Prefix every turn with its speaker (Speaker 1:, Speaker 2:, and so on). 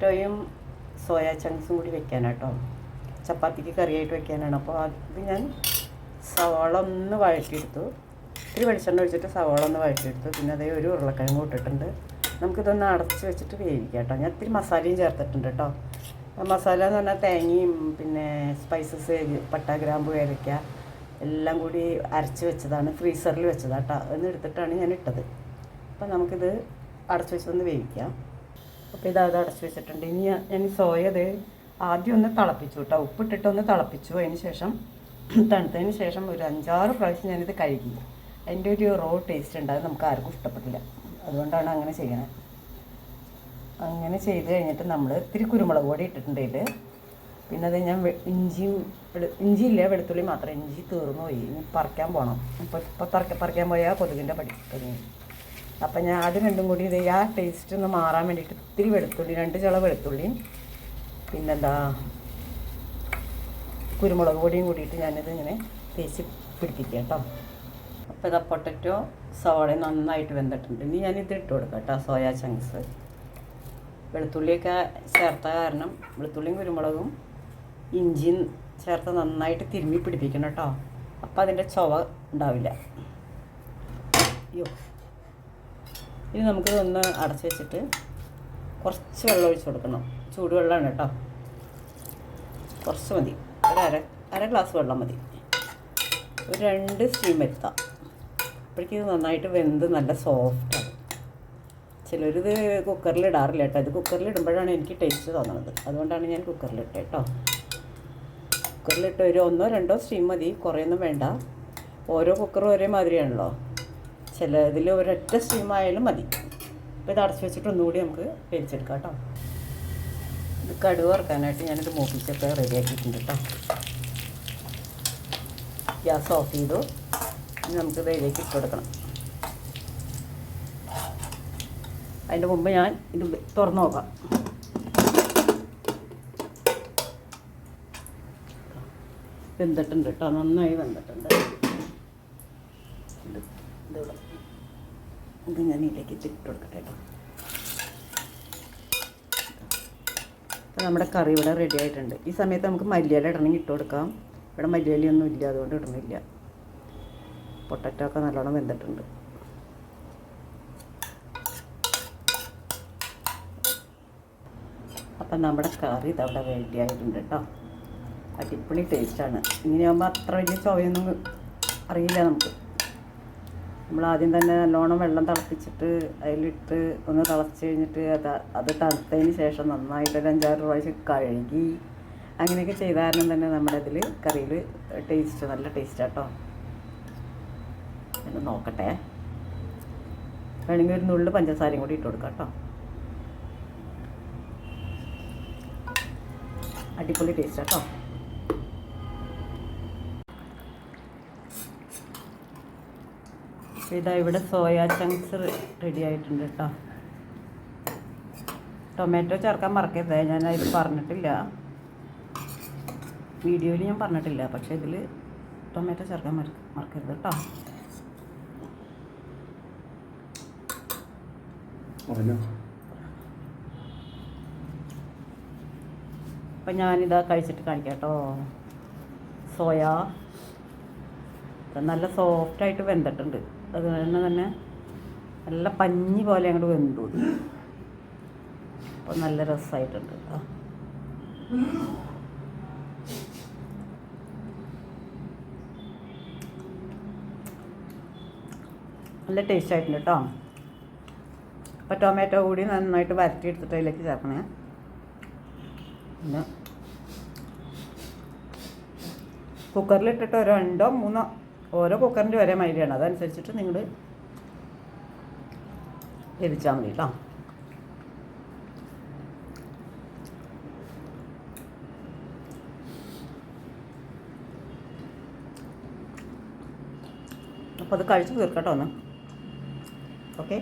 Speaker 1: പൊട്ടറ്റോയും soya ചങ്ക്സും കൂടി വെക്കാനാട്ടോ. ചപ്പാത്തിക്ക് കറിയായിട്ട് വെക്കാനാണ്. അപ്പോൾ അത് ഞാൻ സവാള ഒന്ന് വഴറ്റിയെടുത്തു. ഇത്തിരി വെളിച്ചെണ്ണ ഒഴിച്ചിട്ട് സവാള ഒന്ന് വഴറ്റിയെടുത്തു. പിന്നെ അതേ ഒരു ഉരുളക്കിഴങ്ങ് ഇട്ടിട്ടുണ്ട്. നമുക്കിതൊന്ന് അടച്ച് വെച്ചിട്ട് വേവിക്കാം കേട്ടോ ഞാൻ ഇത്തിരി മസാലയും ചേർത്തിട്ടുണ്ട് കേട്ടോ. മസാല എന്ന് പറഞ്ഞാൽ തേങ്ങയും പിന്നെ സ്പൈസസ് പട്ട ഗ്രാമ്പ് ഏലക്ക എല്ലാം കൂടി അരച്ച് വെച്ചതാണ്. ഫ്രീസറിൽ വെച്ചതാണ് കേട്ടോ എന്ന് എടുത്തിട്ടാണ് ഞാൻ ഇട്ടത്. അപ്പം നമുക്കിത് അടച്ച് വെച്ചൊന്ന് വേവിക്കാം. അപ്പോൾ ഇത് അത് അടച്ചു വെച്ചിട്ടുണ്ട്. ഇനി ഞാൻ സോയത് ആദ്യം ഒന്ന് തിളപ്പിച്ചു കേട്ടോ ഉപ്പിട്ടിട്ട് ഒന്ന് തിളപ്പിച്ചു. അതിന് ശേഷം തണുത്തതിന് ശേഷം ഒരു അഞ്ചാറ് പ്രാവശ്യം ഞാനിത് കഴുകി. അതിന്റെ ഒരു റോ ടേസ്റ്റ് ഉണ്ട്. അത് നമുക്ക് ആർക്കും ഇഷ്ടപ്പെട്ടില്ല. അതുകൊണ്ടാണ് അങ്ങനെ ചെയ്യണത് അങ്ങനെ ചെയ്ത് കഴിഞ്ഞിട്ട് നമ്മൾ ഇത്തിരി കുരുമുളക് പൊടി ഇട്ടിട്ടുണ്ട് ഇതിൽ പിന്നെ അത് ഞാൻ ഇഞ്ചിയും ഇഞ്ചി ഇല്ല വെളുത്തുള്ളി മാത്രം. ഇഞ്ചി തീർന്നു പോയി ഇനി പറിക്കാൻ പോകണം ഇപ്പോൾ ഇപ്പോൾ പറിക്കാൻ പറിക്കാൻ പോയാൽ കൊതുകിന്റെ പടി തുടങ്ങി അപ്പം ഞാൻ അത് രണ്ടും കൂടി ഇത് ആ ടേസ്റ്റ് ഒന്ന് മാറാൻ വേണ്ടിയിട്ട് ഇത്തിരി വെളുത്തുള്ളി രണ്ട് ചുള വെളുത്തുള്ളിയും പിന്നെന്താ കുരുമുളക് പൊടിയും കൂടിയിട്ട് ഞാനിത് ഇങ്ങനെ തേച്ച് പിടിപ്പിക്കുക കേട്ടോ. അപ്പോൾ ഇതാ പൊട്ടറ്റോ സവാള നന്നായിട്ട് വെന്തിട്ടുണ്ട്. ഇനി ഞാനിത് ഇട്ട് കൊടുക്കാം കേട്ടോ സോയാ ചങ്ക്സ്. വെളുത്തുള്ളിയൊക്കെ ചേർത്ത കാരണം വെളുത്തുള്ളിയും കുരുമുളകും ഇഞ്ചിയും ചേർത്ത് നന്നായിട്ട് തിരുമ്മി പിടിപ്പിക്കണം കേട്ടോ. അപ്പോൾ അതിന്റെ ചുവ ഉണ്ടാവില്ല. അയ്യോ. ഇനി നമുക്ക് ഒന്ന് അടച്ച് വെച്ചിട്ട് കുറച്ച് വെള്ളം ഒഴിച്ച് കൊടുക്കണം. ചൂടുവെള്ളമാണ് കേട്ടോ. കുറച്ച് മതി. ഒരു അര അര ഗ്ലാസ് വെള്ളം മതി. ഒരു രണ്ട് സ്റ്റീം വരുത്താം അപ്പോഴേക്കും നന്നായിട്ട് വെന്ത് നല്ല സോഫ്റ്റാണ് ചിലരിത് കുക്കറിൽ ഇടാറില്ല കേട്ടോ. ഇത് കുക്കറിൽ ഇടുമ്പോഴാണ് എനിക്ക് ടേസ്റ്റ് തോന്നുന്നത് അതുകൊണ്ടാണ് ഞാൻ കുക്കറിലിട്ട് കേട്ടോ. കുക്കറിലിട്ട് ഒരു ഒന്നോ രണ്ടോ സ്റ്റീം മതി. കുറേയൊന്നും വേണ്ട. ഓരോ കുക്കറും ഒരേ മാതിരിയാണല്ലോ ചില ഇതിൽ ഒരൊറ്റ സ്റ്റീം ആയാലും മതി. അപ്പോൾ ഇത് അടച്ചു വെച്ചിട്ട് ഒന്നുകൂടി നമുക്ക് വേവിച്ചെടുക്കാം കേട്ടോ. ഇത് കടുവ് വറുക്കാനായിട്ട് ഞാനിത് മൂപ്പിച്ചൊക്കെ റെഡിയാക്കിയിട്ടുണ്ട് കേട്ടോ. ഗ്യാസ് ഓഫ് ചെയ്തു. ഇനി നമുക്ക് ഇതിലേക്ക് ഇട്ട് കൊടുക്കണം. അതിന്റെ മുമ്പ് ഞാൻ ഇത് തുറന്നു നോക്കാം. വെന്തിട്ടുണ്ട് കേട്ടോ. നന്നായി വെന്തിട്ടുണ്ട്. ഇത് ഇതിവിടെ ഇത് ഞാൻ ഇതിലേക്ക് ഇട്ട് കൊടുക്കട്ടെ കേട്ടോ. അപ്പോൾ നമ്മുടെ കറി ഇവിടെ റെഡി ആയിട്ടുണ്ട്. ഈ സമയത്ത് നമുക്ക് മല്ലിയില ഇടണമെങ്കിൽ ഇട്ട് കൊടുക്കാം. ഇവിടെ മല്ലിയിലൊന്നും ഇല്ല അതുകൊണ്ട് ഇടണില്ല പൊട്ടറ്റോ ഒക്കെ നല്ലോണം വെന്തിട്ടുണ്ട്. അപ്പം നമ്മുടെ കറി ഇതവിടെ റെഡി ആയിട്ടുണ്ട് കേട്ടോ. അടിപൊളി ടേസ്റ്റാണ് ഇങ്ങനെയാകുമ്പോൾ അത്ര വലിയ ചോയൊന്നും അറിയില്ല നമുക്ക്. നമ്മൾ ആദ്യം തന്നെ നല്ലോണം വെള്ളം തിളപ്പിച്ചിട്ട് അതിലിട്ട് ഒന്ന് തിളച്ച് കഴിഞ്ഞിട്ട് അത് അത് തണുത്തതിന് ശേഷം നന്നായിട്ട് ഒരു അഞ്ചാറ് പ്രാവശ്യം കഴുകി അങ്ങനെയൊക്കെ ചെയ്ത കാരണം തന്നെ നമ്മുടെ ഇതിൽ കറിയിൽ ടേസ്റ്റ് നല്ല ടേസ്റ്റ് കേട്ടോ എന്ന് നോക്കട്ടെ. വേണമെങ്കിൽ ഒരു നുള്ളു പഞ്ചസാരയും കൂടി ഇട്ട് കൊടുക്കാം കേട്ടോ അടിപൊളി ടേസ്റ്റ് കേട്ടോ ഇതാ ഇവിടെ സോയാ ചങ്ക്സ് റെഡി ആയിട്ടുണ്ട് കേട്ടോ ടൊമാറ്റോ ചേർക്കാൻ മറക്കരുത് ഞാൻ അതിൽ പറഞ്ഞിട്ടില്ല. വീഡിയോയിൽ ഞാൻ പറഞ്ഞിട്ടില്ല പക്ഷേ ഇതിൽ ടൊമാറ്റോ ചേർക്കാൻ മറ മറക്കരുത് കേട്ടോ അപ്പം ഞാനിതാ കഴിച്ചിട്ട് കാണിക്കാം കേട്ടോ സോയ. നല്ല സോഫ്റ്റായിട്ട് വെന്തിട്ടുണ്ട്. അത് തന്നെ തന്നെ നല്ല പഞ്ഞി പോലെ അങ്ങോട്ട് വെന്തു. അപ്പം നല്ല രസമായിട്ടുണ്ട് കേട്ടോ നല്ല ടേസ്റ്റ് ആയിട്ടുണ്ട് കേട്ടോ അപ്പോൾ ടൊമാറ്റോ കൂടി നന്നായിട്ട് വരട്ടി എടുത്തിട്ട് അതിലേക്ക് ചേർക്കണേ. പിന്നെ കുക്കറിലിട്ടിട്ട് ഒരു രണ്ടോ മൂന്നോ ഓരോ കുക്കറിന്റെ ഒരേ മാതിരിയാണ്. അതനുസരിച്ചിട്ട് നിങ്ങൾ വേവിച്ചാൽ മതി കേട്ടോ അപ്പോൾ അത് കഴിച്ച് തീർക്കട്ടോ ഒന്ന്. ഓക്കെ?